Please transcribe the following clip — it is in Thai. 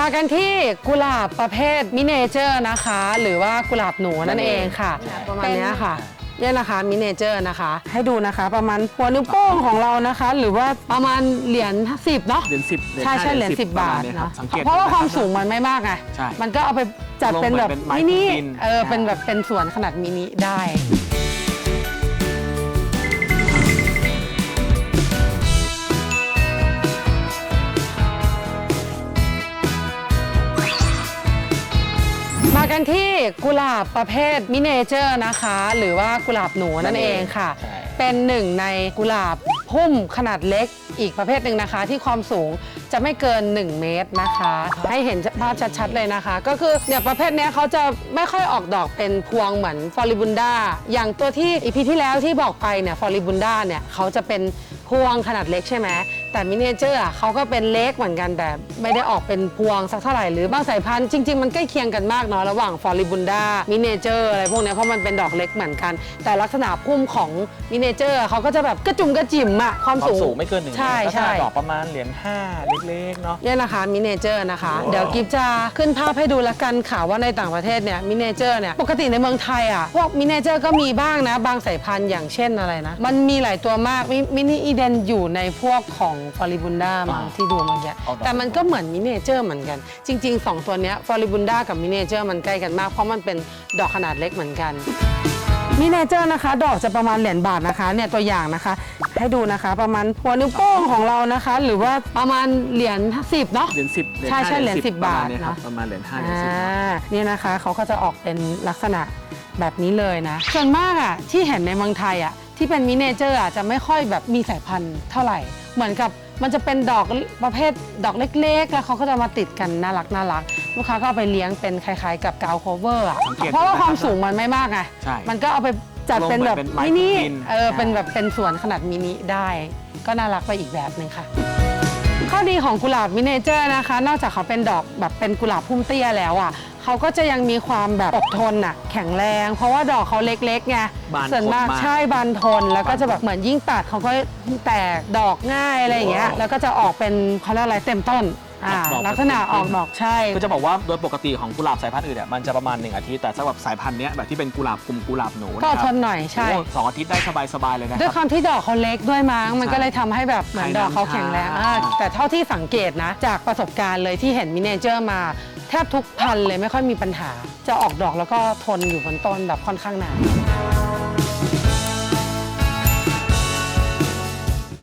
มากันที่กุหลาบประเภทมิเนเจอร์นะคะ หรือว่ากุหลาบหนูนั่นเองค่ะ ประมาณเนี้ยค่ะเนี่ยนะคะมิเนเจอร์นะคะ ให้ดูนะคะ ประมาณหัวนิ้วโป้งของเรานะคะ หรือว่าประมาณเหรียญสิบเนาะเหรียญสิบใช่ใช่เหรียญสิบบาทปมณเนาะสังเกตเพราะว่าความดูนสูงมันไม่มากไงใช่มันก็เอาไปจัดเป็นแบบลงเหมือนเป็นไม้มินิกินเออเป็นใช่แบบเป็นสวนขนาดมินิได้ กันที่กุหลาบประเภทมิเนเจอร์นะคะ หรือว่ากุหลาบหนูนั่นเองค่ะ ใช่ เป็นหนึ่งในกุหลาบพุ่มขนาดเล็กอีกประเภทหนึ่งนะคะ ที่ความสูง จะไม่เกิน 1 เมตรนะคะ ให้เห็นภาพชัดๆเลยนะคะ ก็คือเนี่ยประเภทเนี้ยเขาจะไม่ค่อยออกดอกเป็นพวงเหมือนฟอริบุนดาอย่างตัวที่อีพีที่แล้วที่บอกไปเนี่ยฟอริบุนดาเนี่ยเขาจะเป็นพวงขนาดเล็กใช่ไหมแต่มิเนเจอร์อะเขาก็เป็นเล็กเหมือนกันแต่ไม่ได้ออกเป็นพวงสักเท่าไหร่หรือบางสายพันธุ์จริง ๆ มันใกล้เคียงกันมากเนาะระหว่างฟอริบุนดามิเนเจอร์อะไรพวกเนี้ยเพราะมันเป็นดอกเล็กเหมือนกัน แต่ลักษณะพุ่มของมิเนเจอร์เขาก็จะแบบกระจุ่มกระจิ๋มอะความความสูงสูงไม่เกินหนึ่งใช่เมตรใช่ลักษณะดอกประมาณเหรียญห้าเล็กๆเนาะ เนี่ยนะคะมิเนเจอร์นะคะ เดี๋ยวกิฟจะขึ้นภาพให้ดูละกันค่ะว่าในต่างประเทศเนี่ยมิเนเจอร์เนี่ยปกติในเมืองไทยอะพวกมิเนเจอร์ก็มีบ้างนะ บางสายพันธุ์อย่างเช่นอะไรนะ มันมีหลายตัวมากมิมินิอีเดนอยู่ในพวกของฟอริบุนดามาอ่าที่ดูเมื่อกี้เอาดอก แต่มันก็เหมือนมิเนเจอร์เหมือนกัน จริงๆ2ตัวเนี้ฟอริบุนดากับมิเนเจอร์มันใกล้กันมากเพราะมันเป็นดอกขนาดเล็กเหมือนกัน มิเนเจอร์นะคะ ดอกจะประมาณเหรียญบาทนะคะเนี่ยตัวอย่างนะคะ ให้ดูนะคะ ประมาณหัวนิ้วโป้งของเรานะคะ หรือว่าประมาณเหรียญสิบเนาะ เหรียญสิบใช่ใช่เหรียญ10ประมณบาทเนี้ยครับเนอะ ประมาณเหรียญห้าเหรียญอ่สิบาเนี่ยนะคะเขาก็จะออกเป็นลักษณะแบบนี้เลยนะ ส่วนมากอะที่เห็นในเมืองไทยอะที่เป็นมิเนเจอร์อะจะไม่ค่อยแบบมีสายพันธุ์เท่าไหร่ เหมือนกับมันจะเป็นดอกประเภทดอกเล็กๆ แล้วเขาก็จะมาติดกันน่ารักน่ารักลูกค้าก็เอาไปเลี้ยงเป็นคล้ายๆ กับกาวโคเวอร์อะสังเกตเพราะว่าความสูงมันไม่มากไง ใช่ มันก็เอาไป จัดเป็นแบบลงไปเป็นไม้มินิกินเออใช่เป็นแบบเป็นสวนขนาดมินิได้ ก็น่ารักไปอีกแบบหนึ่งค่ะ ข้อดีของกุหลาบมิเนเจอร์นะคะ นอกจากเขาเป็นดอกแบบเป็นกุหลาบพุ่มเตี้ยแล้วอะเขาก็จะยังมีความแบบอดทนอะแข็งแรง เพราะว่าดอกเขาเล็กๆไงบานส่วนมากคมมากใช่บานทนแล้วก็จะแบบเหมือนยิ่งตัดเขาก็แตกดอกง่ายอะไรอย่างเงี้ยแล้วก็จะออกเป็นเขาเรียกอะไรเต็มต้น อ่าดอกลักษณะออกดอกใช่ ก็จะบอกว่าโดยปกติของกุหลาบสายพันธุ์อื่นเนี่ยมันจะประมาณหนึ่งอาทิตย์แต่สำหรับสายพันธุ์เนี้ยแบบที่เป็นกุหลาบกลุ่มกุหลาบหนูก็นะอดคทรับนหน่อยใช่ โอ้สองอาทิตย์ได้สบายๆเลยนะด้วยคครับ วามที่ดอกเขาเล็กด้วยมั้งมันใช่ก็เลยทำให้แบบเหมือนดอกเขาแข็งแรงใช่อ่าใช่แต่เท่าที่สังเกตนะ จากประสบการณ์เลยที่เห็นมิเนเจอร์มา แทบทุกพันธุ์เลยไม่ค่อยมีปัญหา จะออกดอกแล้วก็ทนอยู่บนต้นแบบค่อนข้างนาน